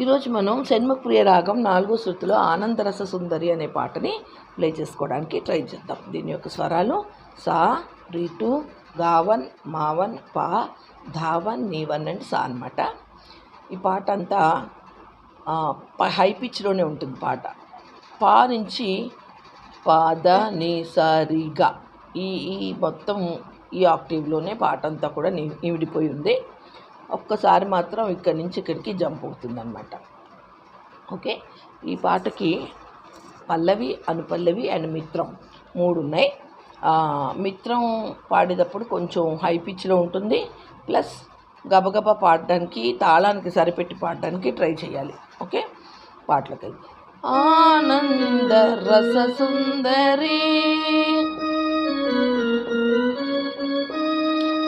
ఈరోజు మనం షణ్ముఖప్రియ రాగం నాలుగో శృతిలో ఆనందరస సుందరి అనే పాటని ప్లే చేసుకోవడానికి ట్రై చేద్దాం. దీని యొక్క స్వరాలు సా రీటు గావన్ మావన్ పా ధావన్ నీవన్ అండ్ సా అనమాట ఈ పాట అంతా హై పిచ్లోనే ఉంటుంది పాట. పా నుంచి పాద నీ సరిగా ఈ ఈ మొత్తం ఈ ఆక్టివ్లోనే పాట అంతా కూడా ని- నివిడిపోయి ఉంది. ఒక్కసారి మాత్రం ఇక్కడి నుంచి ఇక్కడికి జంప్ అవుతుంది అనమాట ఓకే? ఈ పాటకి పల్లవి అనుపల్లవి అండ్ మిత్రం మూడు ఉన్నాయి మిత్రం పాడేటప్పుడు కొంచెం హై పిచ్లో ఉంటుంది. ప్లస్ గబగబా పాడడానికి తాళానికి సరిపెట్టి పాడడానికి ట్రై చేయాలి. ఓకే? పాటలకి. ఆనంద రస సుందరి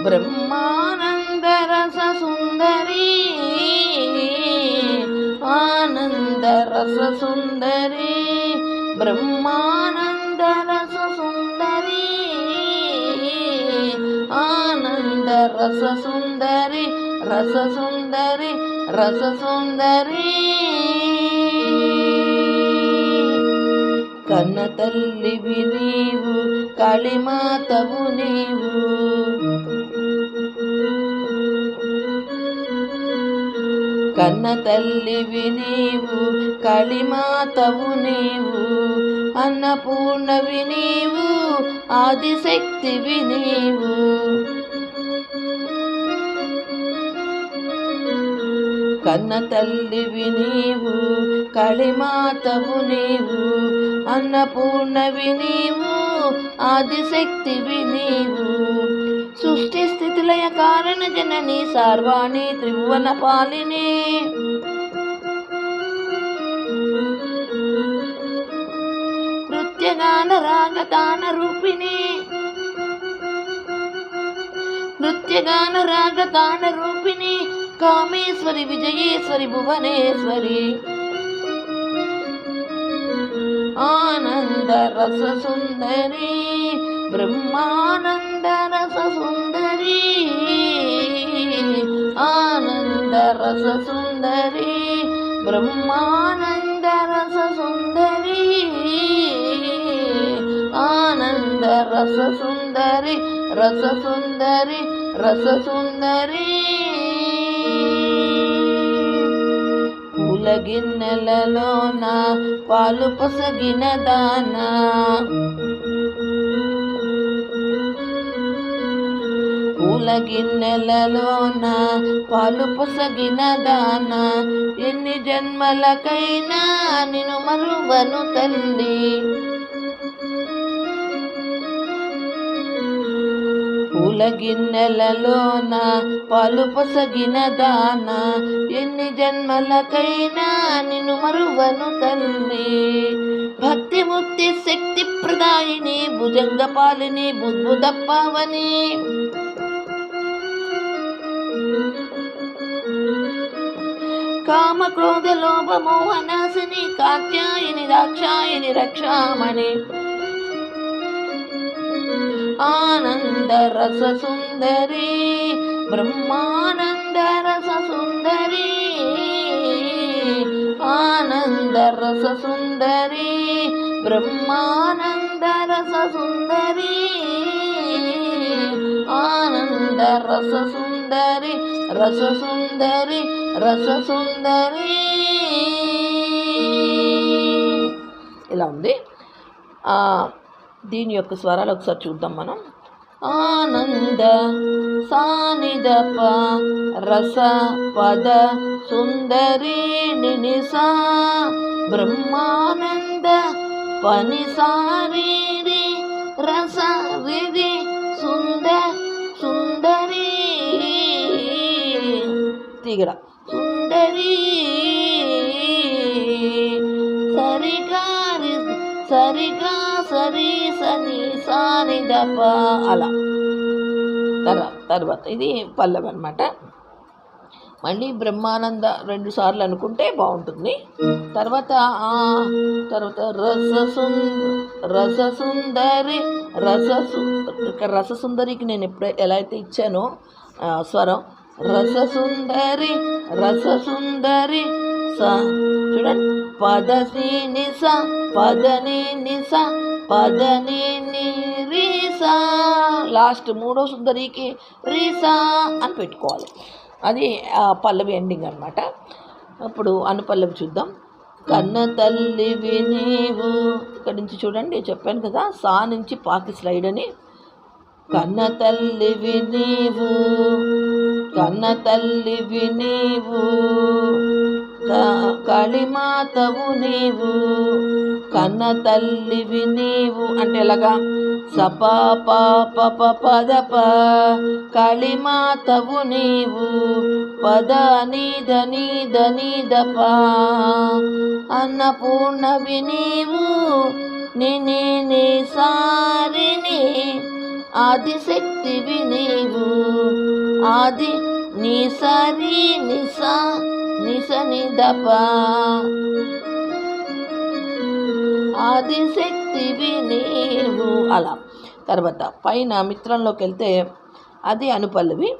బ్రహ్మ రస సుందరి ఆనంద రస సుందరి బ్రహ్మానంద రస సుందరి ఆనంద రస సుందరి రస సుందరి రస సుందరి కన్న తల్లివి నీవు కాళిమాతవు నీవు కన్న తల్లివి నీవు కాళీమాతవు నీవు అన్నపూర్ణవి నీవు ఆదిశక్తివి నీవు. కన్న తల్లివి నీవు కాళీమాతవు నీవు అన్నపూర్ణవి నీవు ఆదిశక్తివి నీవు. సృష్టి స్థితిలయ కారణ జనని సర్వాణి త్రిభువన పాలిని. నృత్యగాన రాగతాన రూపిణి. నృత్యగాన రాగతాన రూపిణి కామేశ్వరి విజయేశ్వరి భువనేశ్వరి. ఆనంద రస సుందరి బ్రహ్మానంద రస సుందరి ఆనంద రస సుందరి బ్రహ్మానంద రస సుందరి ఆనంద రస సుందరి రస సుందరి రస సుందరి పూల గిన్నెలలోన పాలు పొసగిన దానా పూల గిన్నెలలోన పాలు పొసగిన దాన. ఎన్ని జన్మలకైనా నిన్ను మరువను తల్లి. పూల గిన్నెలలోన పాలు పొసగిన దాన. ఎన్ని జన్మలకైనా నిన్ను మరువను తల్లి. భక్తి ముక్తి శక్తి ప్రదాయిని భుజంగ పాలిని బుద్భుద పావని కామ క్రోధ లోభ మోహనాశిని కాత్యాయని దాక్షాయని రక్షామణి. ఆనంద రస సుందరి బ్రహ్మానంద రస సుందరి. ఆనంద రస సుందరి బ్రహ్మానంద రస సుందరి. ఆనంద రస సుందరి రస సుందరి రస సుందరి. ఇలా ఉంది. దీని యొక్క స్వరాలు ఒకసారి చూద్దాం మనం. ఆనంద సానిదప రస పద సుందరి నినిసా బ్రహ్మానంద పని సారీరి రస విధి తీగడ. సుందరి సరిగా రి- సరిగా సరి సని సాని దప అలా. తర్వాత తర్వాత ఇది పల్లవి అనమాట మళ్ళీ బ్రహ్మానంద రెండు సార్లు అనుకుంటే బాగుంటుంది. తర్వాత ఆ తర్వాత రస సుం రస సుందరి రస సు ఇక్కడ రస సుందరికి నేను ఎప్పుడై ఎలా అయితే ఇచ్చానో స్వరం రససుందరి రససుందరి స. సా చూడండి పదని నిస పదని నిస పదని రీసా లాస్ట్ మూడో సుందరికి రీసా అని పెట్టుకోవాలి. అది ఆ పల్లవి ఎండింగ్ అనమాట అప్పుడు అనుపల్లవి చూద్దాం. కన్న తల్లివి నీవు. ఇక్కడి నుంచి చూడండి చెప్పాను కదా సా నుంచి పాకి స్లైడ్ అని. కన్న తల్లివి నీవు. కన్న తల్లివి నీవు క- కాళీమాతవు నీవు. కన్న తల్లివి నీవు అంటే ఎలాగా? సపా పాప పద కాళీమాతవు నీవు పద నీద నీద నీదప అన్నపూర్ణవి నీవు నిని సారిని ఆదిశక్తివి నీవు ఆది నీ సరి నిస నిస నిదప. ఆదిశక్తివి నీవు అలా. తర్వాత పైన మిత్రంలోకి వెళ్తే అది అనుపల్లవి.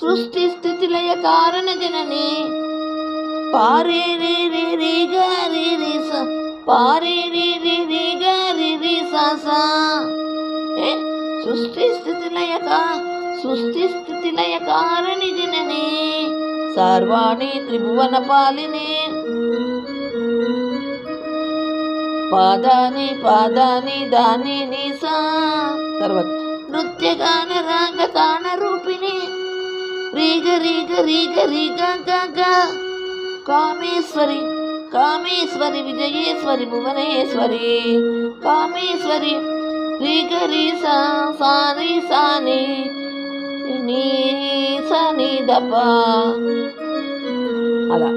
సృష్టి స్థితిలయ కారణ జనని. పారే రే రే రే గా రే రే స. పారే రే రే రే గా రే రే సా. సర్వాణి త్రిభువన పాలిని. పాదాని పాదాని దాని నీసా తర్వాత నృత్యగాన రాగ తాన రూపిణి. రీగ రీగ రీగ రీగ గ. కామేశ్వరి కామేశ్వరి విజయేశ్వరి భువనేశ్వరి. కామేశ్వరి రీగ రీ సా సాని సాని నీ సని దప అలా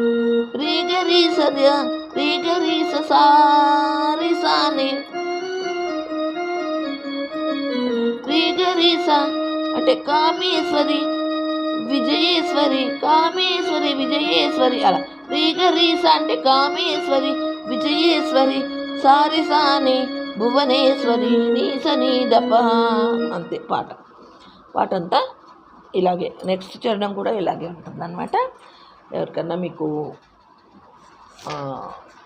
రీగ రీ సద రీగ రీ స సారి సాని రీగ రీ స అంటే కామేశ్వరి విజయేశ్వరి కామేశ్వరి విజయేశ్వరి అలా రీగ రీస అంటే కామేశ్వరి విజయేశ్వరి సారి సాని భువనేశ్వరి నీస నీదప అంతే పాట. పాట అంతా ఇలాగే నెక్స్ట్ చరణం కూడా ఇలాగే ఉంటుంది అనమాట ఎవరికన్నా మీకు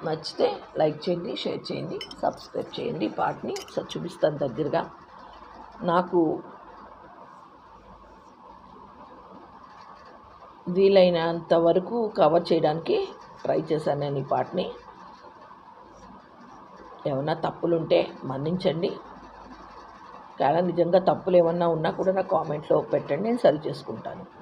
నచ్చితే లైక్ చేయండి షేర్ చేయండి సబ్స్క్రైబ్ చేయండి. పాటని చూపిస్తాను దగ్గరగా. నాకు వీలైనంత వరకు కవర్ చేయడానికి ట్రై చేశాను నేను ఈ పాటని. ఏమన్నా తప్పులుంటే మన్నించండి. కానీ నిజంగా తప్పులు ఏమన్నా ఉన్నా కూడా నా కామెంట్లో పెట్టండి నేను సరి చేసుకుంటాను.